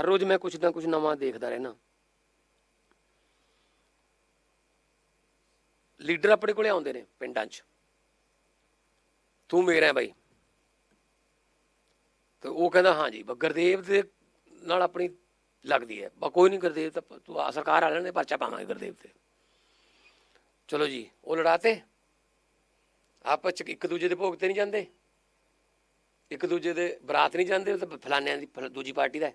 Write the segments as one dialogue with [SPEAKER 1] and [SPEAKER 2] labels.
[SPEAKER 1] ਹਰ ਰੋਜ਼ ਮੈਂ ਕੁਝ ਨਾ ਕੁਝ ਨਵਾਂ ਦੇਖਦਾ ਰਹਿਣਾ ਲੀਡਰ ਆਪਣੇ ਕੋਲੇ ਆਉਂਦੇ ਨੇ ਪਿੰਡਾਂ 'ਚ। ਤੂੰ ਮੇਰਾ ਬਾਈ। ਤੇ ਉਹ ਕਹਿੰਦਾ ਹਾਂਜੀ ਗੁਰਦੇਵ ਦੇ ਨਾਲ ਆਪਣੀ ਲੱਗਦੀ ਹੈ। ਬਾ ਕੋਈ ਨਹੀਂ ਗੁਰਦੇਵ ਤਾਂ ਤੂੰ ਆ, ਸਰਕਾਰ ਵਾਲਿਆਂ ਨੇ ਪਰਚਾ ਪਾਵਾਂਗੇ ਗੁਰਦੇਵ ਤੇ। ਚਲੋ ਜੀ, ਉਹ ਲੜਾਤੇ। ਆਪਸ ਚ ਇੱਕ ਦੂਜੇ ਦੇ ਭੋਗ ਤੇ ਨਹੀਂ ਜਾਂਦੇ। ਇੱਕ ਦੂਜੇ ਦੇ ਬਰਾਤ ਨਹੀਂ ਜਾਂਦੇ, ਉਹ ਤਾਂ ਫਲਾਨਿਆਂ ਦੀ, ਫਲ- ਦੂਜੀ ਪਾਰਟੀ ਦਾ ਹੈ।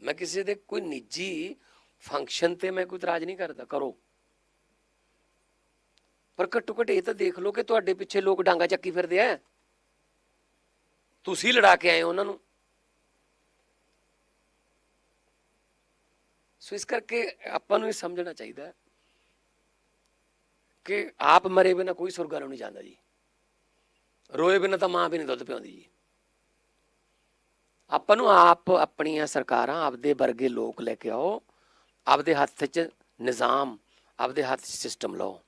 [SPEAKER 1] ਮੈਂ ਕਿਸੇ ਦੇ ਕੋਈ ਨਿੱਜੀ ਫੰਕਸ਼ਨ ਤੇ ਮੈਂ ਕੋਈ ਇਤਰਾਜ਼ ਨਹੀਂ ਕਰਦਾ, ਕਰੋ। ਪਰ ਘੱਟੋ ਘੱਟ ਇਹ ਤਾਂ ਦੇਖ ਲਓ ਕਿ ਤੁਹਾਡੇ ਪਿੱਛੇ ਲੋਕ ਡਾਂਗਾ ਚੱਕੀ ਫਿਰਦੇ ਆ ਤੁਸੀਂ ਲੜਾ ਕੇ ਆਏ ਹੋ ਉਹਨਾਂ ਨੂੰ। ਸੋ ਇਸ ਕਰਕੇ ਆਪਾਂ ਨੂੰ ਇਹ ਸਮਝਣਾ ਚਾਹੀਦਾ ਕਿ ਆਪ ਮਰੇ ਬਿਨਾ ਕੋਈ ਸੁਰਗਾ ਨੂੰ ਨਹੀਂ ਜਾਂਦਾ ਜੀ। ਰੋਏ ਬਿਨਾ ਤਾਂ ਮਾਂ ਵੀ ਨਹੀਂ ਦੁੱਧ ਪਿਆਉਂਦੀ ਜੀ। ਆਪਾਂ ਨੂੰ ਆਪ ਆਪਣੀਆਂ ਸਰਕਾਰਾਂ ਆਪਦੇ ਵਰਗੇ ਲੋਕ ਲੈ ਕੇ ਆਓ, ਆਪਦੇ ਹੱਥ 'ਚ ਨਿਜ਼ਾਮ, ਆਪਦੇ ਹੱਥ 'ਚ ਸਿਸਟਮ ਲਓ।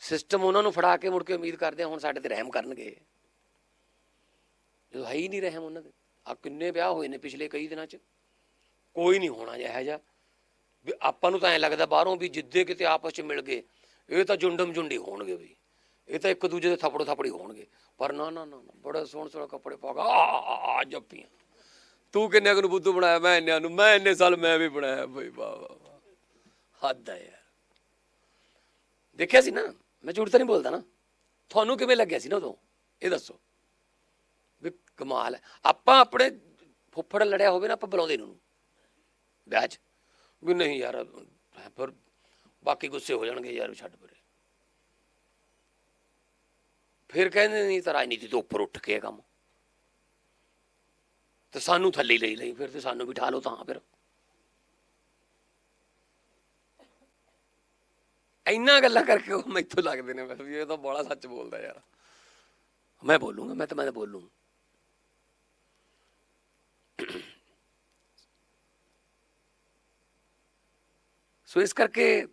[SPEAKER 1] ਸਿਸਟਮ ਉਹਨਾਂ ਨੂੰ ਫੜਾ ਕੇ ਮੁੜ ਕੇ ਉਮੀਦ ਕਰਦੇ ਹੁਣ ਸਾਡੇ ਤੇ ਰਹਿਮ ਕਰਨਗੇ। ਜਦੋਂ ਹੈ ਹੀ ਨਹੀਂ ਰਹਿਮ ਉਹਨਾਂ ਦੇ। ਆ ਕਿੰਨੇ ਵਿਆਹ ਹੋਏ ਨੇ ਪਿਛਲੇ ਕਈ ਦਿਨਾਂ 'ਚ। ਕੋਈ ਨਹੀਂ ਹੋਣਾ ਜਿਹਾ ਜਿਹਾ। ਵੀ ਆਪਾਂ ਨੂੰ ਤਾਂ ਐ ਲੱਗਦਾ ਬਾਹਰੋਂ ਵੀ ਜਿੱਦੇ ਕਿਤੇ ਆਪਸ 'ਚ ਮਿਲ ਗਏ, ਇਹ ਤਾਂ ਜੁੰਡਮ ਜੁੰਡੀ ਹੋਣਗੇ ਵੀ ਇਹ ਤਾਂ ਇੱਕ ਦੂਜੇ ਦੇ ਥੱਪੜੋ ਥਾਪੜੀ ਹੋਣਗੇ। ਪਰ ਨਾ ਨਾ ਨਾ ਨਾ, ਬੜੇ ਸੋਹਣੇ ਸੋਹਣੇ ਕੱਪੜੇ ਪਾ ਕੇ ਆ ਆ, ਆ ਜੱਪੀਆਂ ਤੂੰ ਕਿੰਨੇ ਕੁ ਨੂੰ ਬੁੱਧੂ ਬਣਾਇਆ? ਮੈਂ ਇੰਨਿਆਂ ਨੂੰ। ਮੈਂ ਇੰਨੇ ਸਾਲ ਮੈਂ ਵੀ ਬਣਾਇਆ ਬਈ ਵਾਹ ਵਾਹ ਵਾਹ। ਹੱਦ ਆ ਯਾਰ। ਦੇਖਿਆ ਸੀ ਨਾ? ਮੈਂ ਝੂਠ ਤਾਂ ਨਹੀਂ ਬੋਲਦਾ ਨਾ। ਤੁਹਾਨੂੰ ਕਿਵੇਂ ਲੱਗਿਆ ਸੀ ਨਾ ਉਦੋਂ? ਇਹ ਦੱਸੋ। ਵੀ ਕਮਾਲ ਹੈ ਆਪਾਂ ਆਪਣੇ ਫੁੱਫੜ ਲੜਿਆ ਹੋਵੇ ਨਾ ਆਪਾਂ ਬੁਲਾਉਂਦੇ ਨੂੰ ਵਿਆਹ 'ਚ। ਵੀ ਨਹੀਂ ਯਾਰ ਫਿਰ ਬਾਕੀ ਗੁੱਸੇ ਹੋ ਜਾਣਗੇ ਯਾਰ ਛੱਡ ਪਰੇ। ਫਿਰ ਕਹਿੰਦੇ ਨਹੀਂ ਤਾਂ ਰਾਜਨੀਤੀ ਤੋਂ ਉੱਪਰ ਉੱਠ ਕੇ ਇਹ ਕੰਮ। ਤੇ ਸਾਨੂੰ ਥੱਲੇ ਹੀ ਲਈ ਲਈ ਫਿਰ ਤੇ ਸਾਨੂੰ ਬਿਠਾ ਲਓ ਤਾਂ ਫਿਰ। ਇੰਨਾ ਗੱਲਾਂ ਕਰਕੇ ਉਹ ਮੈਥੋਂ ਲੱਗਦੇ ਨੇ ਬਸ ਵੀ ਇਹ ਤਾਂ ਬੜਾ ਸੱਚ ਬੋਲਦਾ ਯਾਰ। ਮੈਂ ਬੋਲੂੰਗਾ, ਮੈਂ ਤਾਂ ਮੈਂ ਤਾਂ ਬੋਲੂੰ। ਸੋ ਇਸ ਕਰਕੇ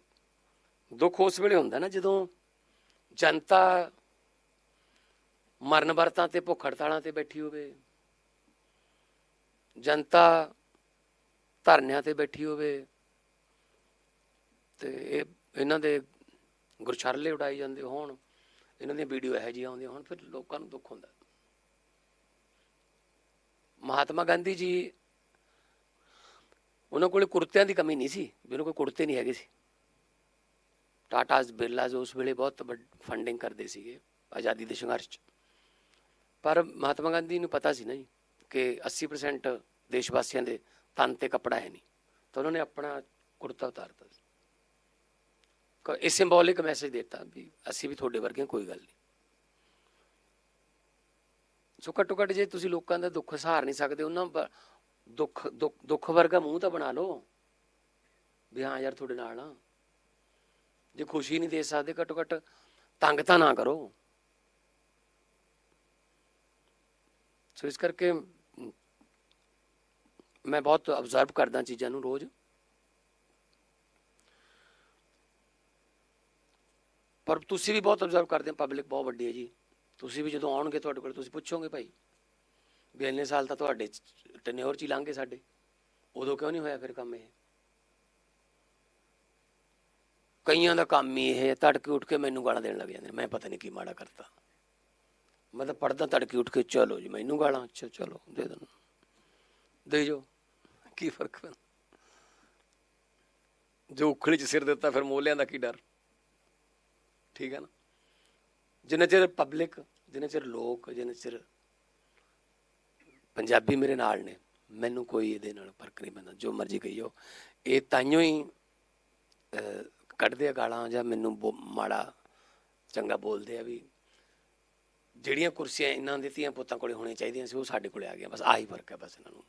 [SPEAKER 1] ਦੁੱਖ ਉਸ ਵੇਲੇ ਹੁੰਦਾ ਨਾ ਜਦੋਂ ਜਨਤਾ ਮਰਨ ਵਰਤਾਂ ਤੇ ਭੁੱਖ ਹੜਤਾਲਾਂ ਤੇ ਬੈਠੀ ਹੋਵੇ। ਜਨਤਾ ਧਰਨਿਆਂ ਤੇ ਬੈਠੀ ਹੋਵੇ। ਤੇ ਇਹ, ਇਹਨਾਂ ਦੇ ਗੁਰਛਰਲੇ ਉਡਾਈ ਜਾਂਦੇ ਹੋਣ, ਇਹਨਾਂ ਦੀਆਂ ਵੀਡੀਓ ਇਹੋ ਜਿਹੀਆਂ ਆਉਂਦੀਆਂ ਹੋਣ, ਫਿਰ ਲੋਕਾਂ ਨੂੰ ਦੁੱਖ ਹੁੰਦਾ। ਮਹਾਤਮਾ ਗਾਂਧੀ ਜੀ, ਉਹਨਾਂ ਕੋਲ ਕੁਰਤਿਆਂ ਦੀ ਕਮੀ ਨਹੀਂ ਸੀ ਜਿਹਨਾਂ ਕੋਲ ਕੁਰਤੇ ਨਹੀਂ ਹੈਗੇ ਸੀ। ਟਾਟਾਸ ਬਿਰਲਾਜ਼ ਉਸ ਵੇਲੇ ਬਹੁਤ ਫੰਡਿੰਗ ਕਰਦੇ ਸੀਗੇ, ਆਜ਼ਾਦੀ ਦੇ ਸੰਘਰਸ਼ 'ਚ। ਪਰ ਮਹਾਤਮਾ ਗਾਂਧੀ ਨੂੰ ਪਤਾ ਸੀ ਨਾ ਜੀ ਕਿ 80% ਦੇਸ਼ ਵਾਸੀਆਂ ਦੇ ਤਨ ਤੇ ਕੱਪੜਾ ਹੈ ਨਹੀਂ। ਤਾਂ ਉਹਨਾਂ ਨੇ ਆਪਣਾ ਕੁੜਤਾ ਉਤਾਰਤਾ ਸੀ। ਕ- ਇਹ ਸਿੰਬੋਲਿਕ ਮੈਸੇਜ ਦਿੱਤਾ ਵੀ ਅਸੀਂ ਵੀ ਤੁਹਾਡੇ ਵਰਗੇ ਹਾਂ, ਕੋਈ ਗੱਲ ਨਹੀਂ। ਸੋ ਘੱਟੋ ਘੱਟ ਜੇ ਤੁਸੀਂ ਲੋਕਾਂ ਦਾ ਦੁੱਖ ਸਹਾਰ ਨਹੀਂ ਸਕਦੇ ਉਹਨਾਂ ਬ- ਦੁੱਖ ਦੁੱਖ ਦੁੱਖ ਵਰਗਾ ਮੂੰਹ ਤਾਂ ਬਣਾ ਲਓ। ਵੀ ਹਾਂ ਯਾਰ ਤੁਹਾਡੇ ਨਾਲ ਆ। ਜੇ ਖੁਸ਼ੀ ਨਹੀਂ ਦੇ ਸਕਦੇ ਘੱਟੋ ਘੱਟ ਤੰਗ ਤਾਂ ਨਾ ਕਰੋ। ਸੋ ਇਸ ਕਰਕੇ ਮੈਂ ਬਹੁਤ ਅਬਜ਼ਰਵ ਕਰਦਾ ਚੀਜ਼ਾਂ ਨੂੰ ਰੋਜ਼। ਪਰ ਤੁਸੀਂ ਵੀ ਬਹੁਤ ਅਬਜ਼ਰਵ ਕਰਦੇ ਹੋ ਪਬਲਿਕ ਬਹੁਤ ਵੱਡੀ ਹੈ ਜੀ। ਤੁਸੀਂ ਵੀ ਜਦੋਂ ਆਉਣਗੇ ਤੁਹਾਡੇ ਕੋਲ, ਤੁਸੀਂ ਪੁੱਛੋਗੇ ਭਾਈ ਵੀ ਇੰਨੇ ਸਾਲ ਤਾਂ ਤੁਹਾਡੇ ਟੈਨਿਓਰ ਚ ਹੀ ਲੰਘੇ ਸਾਡੇ। ਉਦੋਂ ਕਿਉਂ ਨਹੀਂ ਹੋਇਆ ਫਿਰ ਕੰਮ ਇਹ? ਕਈਆਂ ਦਾ ਕੰਮ ਹੀ ਇਹ ਹੈ, ਤੜਕੇ ਉੱਠ ਕੇ ਮੈਨੂੰ ਗਾਲਾਂ ਦੇਣ ਲੱਗ ਜਾਂਦੇ ਮੈਂ ਪਤਾ ਨਹੀਂ ਕੀ ਮਾੜਾ ਕਰਤਾ। ਮੈਂ ਤਾਂ ਪੜਦਾ ਤੜਕੇ ਉੱਠ ਕੇ, ਚਲੋ ਜੀ, ਮੈਨੂੰ ਗਾਲਾਂ ਅੱਛਾ ਚਲੋ, ਦੇ ਦੇਣ ਦੇ ਜੋ, ਕੀ ਫ਼ਰਕ ਪੈਂਦਾ। ਜੋ ਉਖਲੀ ਚ ਸਿਰ ਦਿੱਤਾ, ਫਿਰ ਮੋਲਿਆਂ ਦਾ ਕੀ ਡਰ? ਠੀਕ ਹੈ ਨਾ? ਜਿੰਨਾ ਚਿਰ ਪਬਲਿਕ ਜਿੰਨੇ ਚਿਰ ਲੋਕ, ਜਿੰਨਾ ਚਿਰ ਪੰਜਾਬੀ ਮੇਰੇ ਨਾਲ ਨੇ, ਮੈਨੂੰ ਕੋਈ ਇਹਦੇ ਨਾਲ ਫ਼ਰਕ ਨਹੀਂ ਪੈਂਦਾ। ਜੋ ਮਰਜ਼ੀ ਕਹੀਓ। ਇਹ ਤਾਈਓ ਹੀ ਕੱਢਦੇ ਆ ਗਾਲਾਂ ਜਾਂ ਮੈਨੂੰ ਬੋ- ਮਾੜਾ, ਚੰਗਾ ਬੋਲਦੇ ਆ ਵੀ ਜਿਹੜੀਆਂ ਕੁਰਸੀਆਂ ਇਹਨਾਂ ਦੇ ਧੀਆਂ ਪੁੱਤਾਂ ਕੋਲੇ ਹੋਣੀਆਂ ਚਾਹੀਦੀਆਂ ਸੀ, ਉਹ ਸਾਡੇ ਕੋਲੇ ਆ ਗਈਆਂ, ਬਸ ਆਹੀ ਫ਼ਰਕ ਹੈ ਬਸ ਇਹਨਾਂ ਨੂੰ।